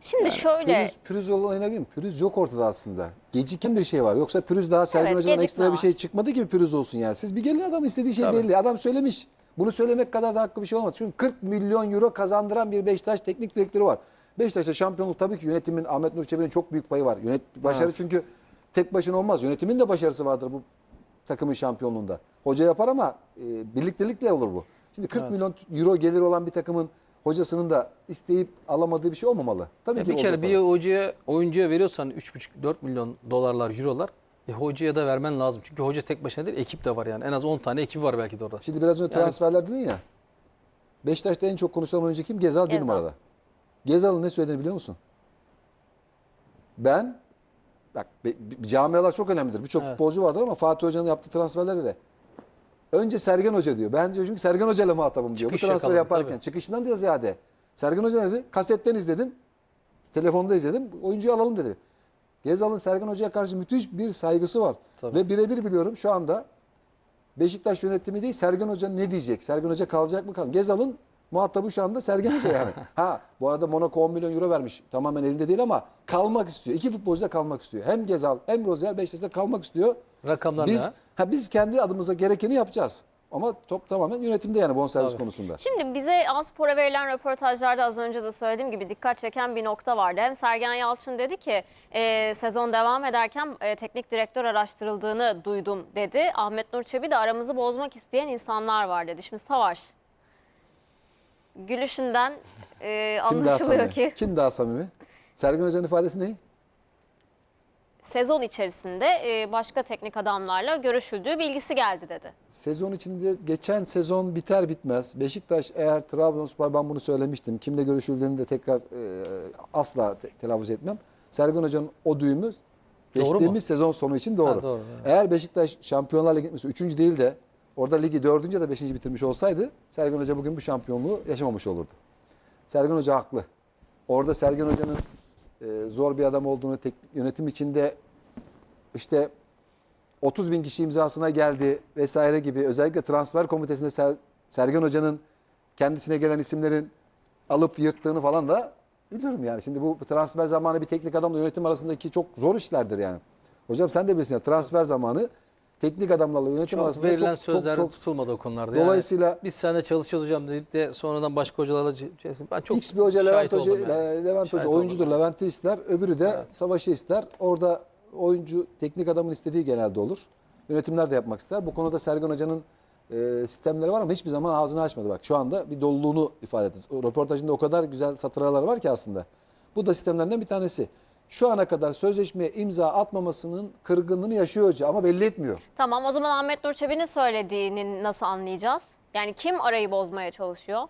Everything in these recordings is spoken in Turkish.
Şimdi şöyle Pürüz, pürüz olayına gireyim. Pürüz yok ortada aslında. Geciken bir şey var. Yoksa pürüz daha Sergen Evet, Hoca'dan ekstra bir var. şey çıkmadı ki bir pürüz olsun yani. Siz bir gelin adam istediği şey Tabii. belli. Adam söylemiş. Bunu söylemek kadar da hakkı bir şey olmaz. Çünkü 40 milyon euro kazandıran bir Beşiktaş teknik direktörü var. Beşiktaş'ta şampiyonluk tabii ki yönetimin Ahmet Nur Çebi'nin çok büyük payı var. Yönet başarı Evet. çünkü tek başına olmaz. Yönetimin de başarısı vardır bu takımın şampiyonluğunda. Hoca yapar ama e, birliktelikle olur bu. Şimdi 40 Evet. milyon euro gelir olan bir takımın hocasının da isteyip alamadığı bir şey olmamalı. Tabii Ya ki bir kere bir hocaya, oyuncuya veriyorsan 3,5-4 milyon dolarlar, eurolar e, hocaya da vermen lazım. Çünkü hoca tek başına değil, ekip de var yani. En az 10 tane ekibi var belki de orada. Şimdi biraz önce Yani- transferler dedin ya. Beşiktaş'ta en çok konuşulan oyuncu kim? Gezal bir Gezal. numarada. Gezal'ın ne söylediğini biliyor musun? Ben bak be- be- camialar çok önemlidir. Birçok Evet. futbolcu vardır ama Fatih Hoca'nın yaptığı transferlerde de önce Sergen Hoca diyor. Ben diyor çünkü Sergen Hoca ile muhatabım diyor. Çıkış Bu transferi yakaladı, yaparken tabii. çıkışından da ziyade. Sergen Hoca ne dedi? Kasetten izledim. Telefonda izledim. Oyuncuyu alalım dedi. Gezal'ın Sergen Hoca'ya karşı müthiş bir saygısı var. Tabii. Ve birebir biliyorum şu anda Beşiktaş yönetimi değil Sergen Hoca ne diyecek? Sergen Hoca kalacak mı kalmayacak? Gezal'ın muhatabı şu anda Sergen Hoca yani. ha bu arada Monaco 10 milyon euro vermiş. Tamamen elinde değil ama kalmak istiyor. İki futbolcu da kalmak istiyor. Hem Gezal hem Rozier Beşiktaş'ta kalmak istiyor. Rakamlar Biz ne? ha, biz kendi adımıza gerekeni yapacağız. Ama top tamamen yönetimde yani bonservis Tabii. konusunda. Şimdi bize Aspor'a verilen röportajlarda az önce de söylediğim gibi dikkat çeken bir nokta vardı. Hem Sergen Yalçın dedi ki e, sezon devam ederken e, teknik direktör araştırıldığını duydum dedi. Ahmet Nur Çebi de aramızı bozmak isteyen insanlar var dedi. Şimdi Savaş gülüşünden e, Kim daha anlaşılıyor samimi? ki Kim daha samimi? Sergen Hoca'nın ifadesi ne? Sezon içerisinde e, başka teknik adamlarla görüşüldüğü bilgisi geldi dedi. Sezon içinde geçen sezon biter bitmez Beşiktaş eğer Trabzonspor ben bunu söylemiştim. Kimle görüşüldüğünü de tekrar e, asla te- telaffuz etmem. Sergen Hoca'nın o düğümü geçtiğimiz sezon sonu için doğru. Ha, doğru, evet. Eğer Beşiktaş Şampiyonlar Ligi gitmesi 3. değil de orada ligi 4. ya da 5. bitirmiş olsaydı Sergen Hoca bugün bu şampiyonluğu yaşamamış olurdu. Sergen Hoca haklı. Orada Sergen Hoca'nın e, zor bir adam olduğunu, teknik yönetim içinde işte 30 bin kişi imzasına geldi vesaire gibi özellikle transfer komitesinde Ser- Sergen Hoca'nın kendisine gelen isimlerin alıp yırttığını falan da biliyorum yani. Şimdi bu transfer zamanı bir teknik adamla yönetim arasındaki çok zor işlerdir yani. Hocam sen de bilirsin ya transfer zamanı teknik adamlarla yönetim Çok arasında verilen çok, çok, sözler çok tutulmadı o konularda. Dolayısıyla- yani biz seninle çalışacağız hocam deyip de sonradan başka hocalarla ben çok X bir hoca Levent Hoca, yani. Le- Levent Hoca oyuncudur. yani. Levent'i ister. Öbürü de Savaş'ı ister. Orada oyuncu teknik adamın istediği genelde olur. Yönetimler de yapmak ister. Bu konuda Sergen Hoca'nın e, sistemleri var ama hiçbir zaman ağzını açmadı. Bak şu anda bir doluluğunu ifade etti. O Röportajında o kadar güzel satır araları var ki aslında. Bu da sistemlerinden bir tanesi. Şu ana kadar sözleşmeye imza atmamasının kırgınlığını yaşıyor hoca ama belli etmiyor. Tamam o zaman Ahmet Nur Çebi'nin söylediğini nasıl anlayacağız? Yani kim arayı bozmaya çalışıyor?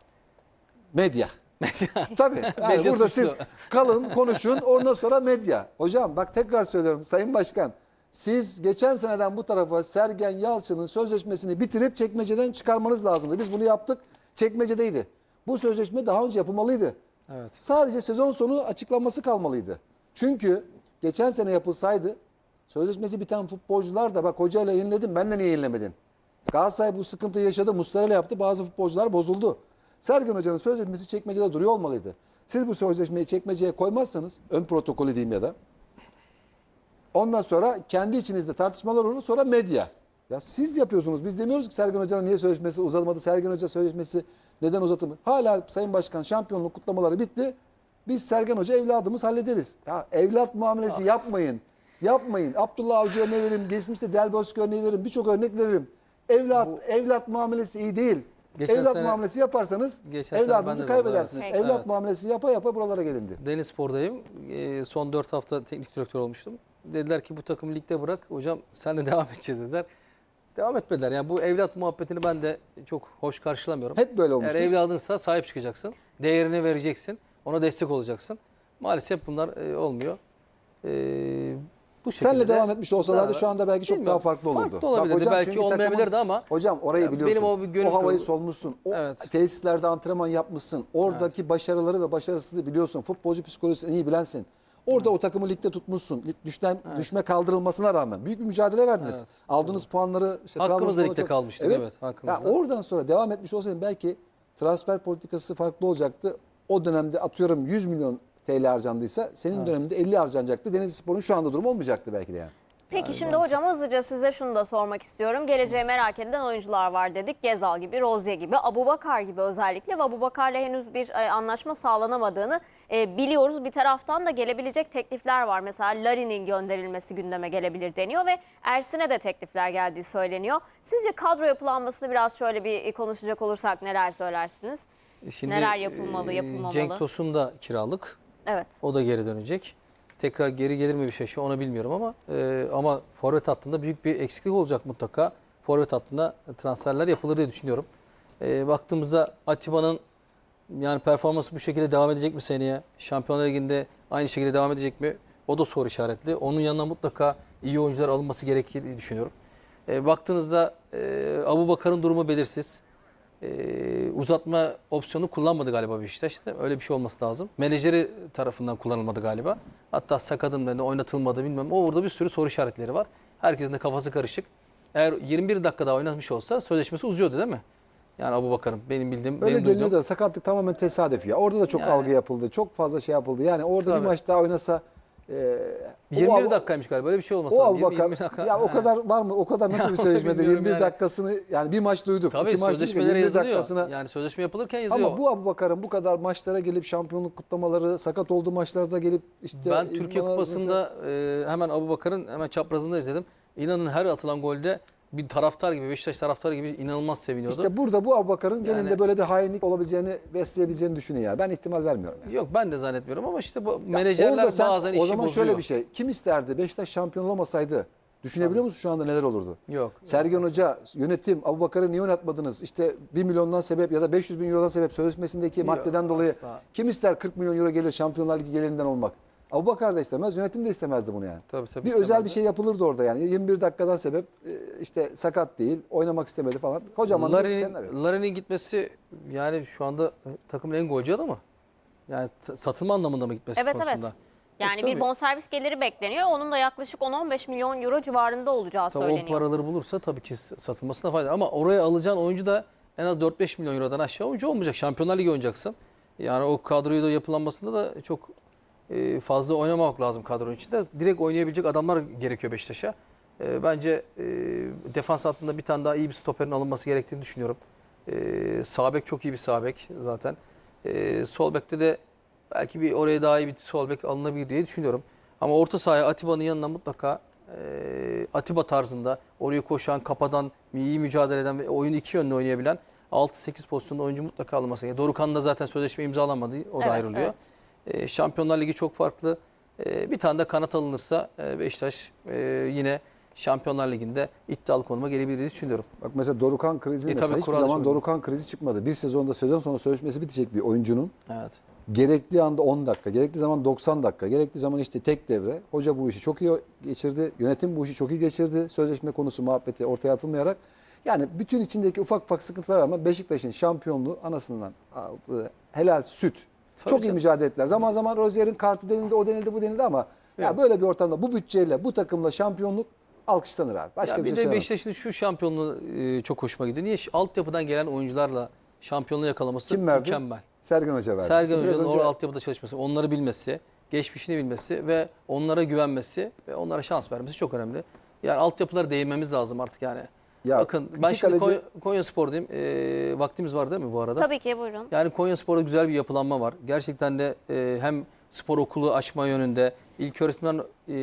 Medya. Tabii. Yani Medya burada suçlu. siz kalın, konuşun. Ondan sonra medya. Hocam bak tekrar söylüyorum Sayın Başkan. Siz geçen seneden bu tarafa Sergen Yalçın'ın sözleşmesini bitirip çekmeceden çıkarmanız lazımdı. Biz bunu yaptık. Çekmecedeydi. Bu sözleşme daha önce yapılmalıydı. Evet. Sadece sezon sonu açıklanması kalmalıydı. Çünkü geçen sene yapılsaydı sözleşmesi biten futbolcular da bak hocayla yeniledim ben de niye yenilemedin? Galatasaray bu sıkıntıyı yaşadı. Muslera yaptı. Bazı futbolcular bozuldu. Sergen Hoca'nın sözleşmesi çekmecede duruyor olmalıydı. Siz bu sözleşmeyi çekmeceye koymazsanız ön protokolü diyeyim ya da ondan sonra kendi içinizde tartışmalar olur sonra medya. Ya siz yapıyorsunuz. Biz demiyoruz ki Sergen Hoca'nın niye sözleşmesi uzatmadı? Sergen Hoca sözleşmesi neden uzatılmadı? Hala Sayın Başkan şampiyonluk kutlamaları bitti. Biz Sergen Hoca evladımız hallederiz. Ya evlat muamelesi yapmayın. Yapmayın. Abdullah Avcı örneği veririm. Geçmişte Del Bosque örneği veririm. Birçok örnek veririm. Evlat evlat muamelesi iyi değil. Geçen evlat sene- muamelesi yaparsanız evladınızı de kaybedersiniz. evet. Evlat Evet. muamelesi yapa yapa buralara gelindi. Denizspor'dayım. Ee, son 4 hafta teknik direktör olmuştum. Dediler ki bu takımı ligde bırak. Hocam senle devam edeceğiz dediler. Devam etmediler. Yani bu evlat muhabbetini ben de çok hoş karşılamıyorum. Hep böyle olmuştu. Eğer evladınsa sahip çıkacaksın. Değerini vereceksin. Ona destek olacaksın. Maalesef bunlar e, olmuyor. Ee, bu şekilde Senle de devam etmiş olsalardı şu anda belki çok Bilmiyorum. daha farklı olurdu. Farklı olabilirdi. hocam belki çünkü takımın- olmayabilirdi ama Hocam orayı biliyorsun. benim o bir gönül o havayı kırıklığı- solmuşsun. O Evet. tesislerde antrenman yapmışsın. Oradaki başarıları ve başarısızlığı biliyorsun. Futbolcu psikolojisini iyi bilensin. Orada o takımı ligde tutmuşsun. Lig düşten, Düşme kaldırılmasına rağmen. Büyük bir mücadele verdiniz. Evet. Aldığınız puanları... Işte Hakkımızda Trabzonspor'a ligde çok- kalmıştık, evet, hakkımızda. Ya oradan sonra devam etmiş olsaydın belki transfer politikası farklı olacaktı. O dönemde atıyorum 100 milyon TL harcandıysa senin döneminde 50 harcanacaktı. Denizli Spor'un şu anda durumu olmayacaktı belki de yani. Peki şimdi hocam hızlıca size şunu da sormak istiyorum. Geleceği merak edilen oyuncular var dedik. Gezal gibi, Rozier gibi, Abubakar gibi özellikle ve Abubakar'la henüz bir e, anlaşma sağlanamadığını e, biliyoruz. Bir taraftan da gelebilecek teklifler var. Mesela Larin'in gönderilmesi gündeme gelebilir deniyor ve Ersin'e de teklifler geldiği söyleniyor. Sizce kadro yapılanmasını biraz şöyle bir e, konuşacak olursak neler söylersiniz? Şimdi Neler yapılmalı, e, yapılmamalı? Cenk Tosun da kiralık. Evet. O da geri dönecek. Tekrar geri gelir mi bir şey onu bilmiyorum ama e, ama forvet hattında büyük bir eksiklik olacak mutlaka. Forvet hattında transferler yapılır diye düşünüyorum. E, baktığımızda Atiba'nın yani performansı bu şekilde devam edecek mi seneye? Şampiyonlar Ligi'nde aynı şekilde devam edecek mi? O da soru işaretli. Onun yanına mutlaka iyi oyuncular alınması gerekir diye düşünüyorum. E, baktığınızda e, Abu Bakar'ın durumu belirsiz. E, uzatma opsiyonu kullanmadı galiba Beşiktaş'ta. Öyle bir şey olması lazım. Menajeri tarafından kullanılmadı galiba. Hatta sakatım dedi oynatılmadı bilmem. O orada bir sürü soru işaretleri var. Herkesin de kafası karışık. Eğer 21 dakika daha oynatmış olsa sözleşmesi uzuyordu değil mi? Yani Abu Bakar'ın benim bildiğim, Öyle benim deniliyor da sakatlık tamamen tesadüf ya. Orada da çok Yani- algı yapıldı. Çok fazla şey yapıldı. Yani orada Tabii. bir maç daha oynasa e, o 21 Abu- dakikaymış galiba öyle bir şey olması O. Abu Bakar 20 dakika. ya o kadar var mı? O kadar nasıl bir sözleşmedir? bilmiyorum 21 yani. dakikasını yani bir maç duyduk. Tabii İki maç duyduk. sözleşmeler 21 yazılıyor. dakikasına Yani sözleşme yapılırken yazıyor. Ama bu Abu Bakar'ın bu kadar maçlara gelip şampiyonluk kutlamaları, sakat olduğu maçlarda gelip işte ben Türkiye Kupası'nda e, hemen Abu Bakar'ın hemen çaprazında izledim. İnanın her atılan golde bir taraftar gibi, Beşiktaş taraftarı gibi inanılmaz seviniyordu. işte burada bu Abu Bakar'ın Yani- genelde böyle bir hainlik olabileceğini besleyebileceğini düşünüyor yani. Ben ihtimal vermiyorum. Yani. Yok ben de zannetmiyorum ama işte bu Ya menajerler sen- bazen işi O zaman bozuyor. şöyle bir şey. Kim isterdi Beşiktaş şampiyon olamasaydı? Düşünebiliyor musun şu anda neler olurdu? Yok. Sergen Hoca, yönetim, Abu Bakar'ı niye oynatmadınız? İşte 1 milyondan sebep ya da 500 bin eurodan sebep sözleşmesindeki Yok, maddeden dolayı asla. kim ister 40 milyon euro gelir Şampiyonlar Ligi gelirinden olmak? Abu Bakar da istemez, yönetim de istemezdi bunu yani. Tabii, tabii bir özel istemezdi. bir şey yapılırdı orada yani. 21 dakikadan sebep e, işte sakat değil, oynamak istemedi falan. Kocaman bir senaryo. Larin'in gitmesi yani şu anda e, takımın en golcü adamı. Yani satılma anlamında mı gitmesi Evet konusunda? evet. Yani Yoksa bir bonservis geliri bekleniyor. Onun da yaklaşık 10-15 milyon euro civarında olacağı Tabii o söyleniyor. paraları bulursa tabii ki satılmasına fayda. Ama oraya alacağın oyuncu da en az 4-5 milyon eurodan aşağı oyuncu olmayacak. Şampiyonlar Ligi oynayacaksın. Yani o kadroyu da yapılanmasında da çok e, fazla oynamamak lazım kadronun içinde. Direkt oynayabilecek adamlar gerekiyor Beşiktaş'a. E, Bence e, defans hattında bir tane daha iyi bir stoperin alınması gerektiğini düşünüyorum. E, Sağ bek çok iyi bir sağ bek zaten. Sol bekte de belki bir oraya daha iyi bir sol bek alınabilir diye düşünüyorum. Ama orta sahaya Atiba'nın yanına mutlaka e, Atiba tarzında oraya koşan, kapadan, iyi mücadele eden ve oyunu iki yönlü oynayabilen 6-8 pozisyonda oyuncu mutlaka alınması gerekiyor. Dorukhan da zaten sözleşme imzalamadı. O da Evet, ayrılıyor. E, Şampiyonlar Ligi çok farklı. E, bir tane de kanat alınırsa e, Beşiktaş e, yine Şampiyonlar Ligi'nde iddialı konuma gelebilir diye düşünüyorum. Bak mesela Dorukan krizi E, mesela tabii hiçbir zaman. Dorukan krizi çıkmadı. Bir sezonda sezon sonu sözleşmesi bitecek bir oyuncunun Evet. gerektiği anda 10 dakika, gerekli zaman 90 dakika, gerekli zaman işte tek devre. Hoca bu işi çok iyi geçirdi. Yönetim bu işi çok iyi geçirdi. Sözleşme konusu muhabbeti ortaya atılmayarak. Yani bütün içindeki ufak ufak sıkıntılar ama Beşiktaş'ın şampiyonluğu anasından aldığı helal süt. Tabii çok iyi canım. mücadele ettiler. Zaman zaman Rozier'in kartı denildi, o denildi, bu denildi ama ya Evet. böyle bir ortamda bu bütçeyle, bu takımla şampiyonluk alkışlanır abi. Başka ya bir, bir şey de. Beşiktaş'ın şu şampiyonluğu e, çok hoşuma gidiyor. Niye? Altyapıdan gelen oyuncularla şampiyonluğu yakalaması Kim verdi? mükemmel. Sergen Hoca verdi. Sergen İşte Hoca'nın önce- orada altyapıda çalışması, onları bilmesi, geçmişini bilmesi ve onlara güvenmesi ve onlara şans vermesi çok önemli. Yani altyapılara değinmemiz lazım artık yani. Ya Bakın ben iki şimdi kaleci- Konya, Konya Spor diyeyim. E, vaktimiz var değil mi bu arada? Tabii ki buyurun. Yani Konya Spor'da güzel bir yapılanma var. Gerçekten de e, hem spor okulu açma yönünde ilk öğretimden e,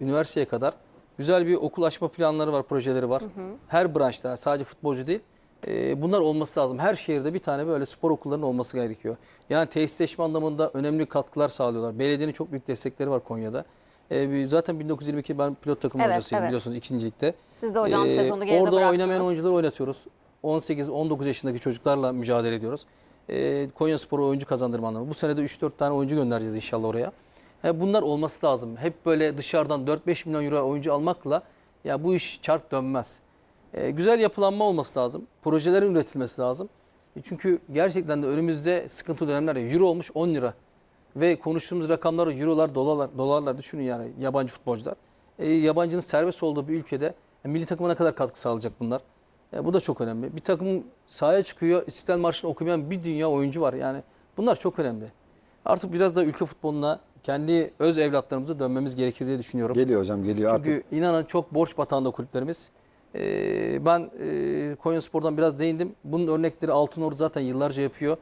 üniversiteye kadar güzel bir okul açma planları var, projeleri var. Her branşta sadece futbolcu değil. e, bunlar olması lazım. Her şehirde bir tane böyle spor okullarının olması gerekiyor. Yani tesisleşme anlamında önemli katkılar sağlıyorlar. Belediyenin çok büyük destekleri var Konya'da. E, zaten 1922 ben pilot takım Evet, hocasıyım evet. biliyorsunuz ikincilikte. Siz de hocam Ee, sezonu geride Orada bıraktınız. oynamayan oyuncuları oynatıyoruz. 18-19 yaşındaki çocuklarla mücadele ediyoruz. Ee, Konya Spor'a oyuncu kazandırma anlamında. Bu sene de 3-4 tane oyuncu göndereceğiz inşallah oraya. Ha, bunlar olması lazım. Hep böyle dışarıdan 4-5 milyon euro oyuncu almakla ya bu iş çark dönmez. Ee, güzel yapılanma olması lazım. Projelerin üretilmesi lazım. E Çünkü gerçekten de önümüzde sıkıntılı dönemler. Euro olmuş 10 lira. Ve konuştuğumuz rakamlar eurolar, dolarlar, dolarlar düşünün yani yabancı futbolcular. E, yabancının serbest olduğu bir ülkede e, milli takıma ne kadar katkı sağlayacak bunlar? E, bu da çok önemli. Bir takım sahaya çıkıyor, İstiklal Marşı'nı okumayan bir dünya oyuncu var. Yani bunlar çok önemli. Artık biraz da ülke futboluna kendi öz evlatlarımıza dönmemiz gerekir diye düşünüyorum. Geliyor hocam geliyor artık. Çünkü inanın çok borç batağında kulüplerimiz. Ee, ben e, Konyaspor'dan biraz değindim. Bunun örnekleri Altınordu zaten yıllarca yapıyor.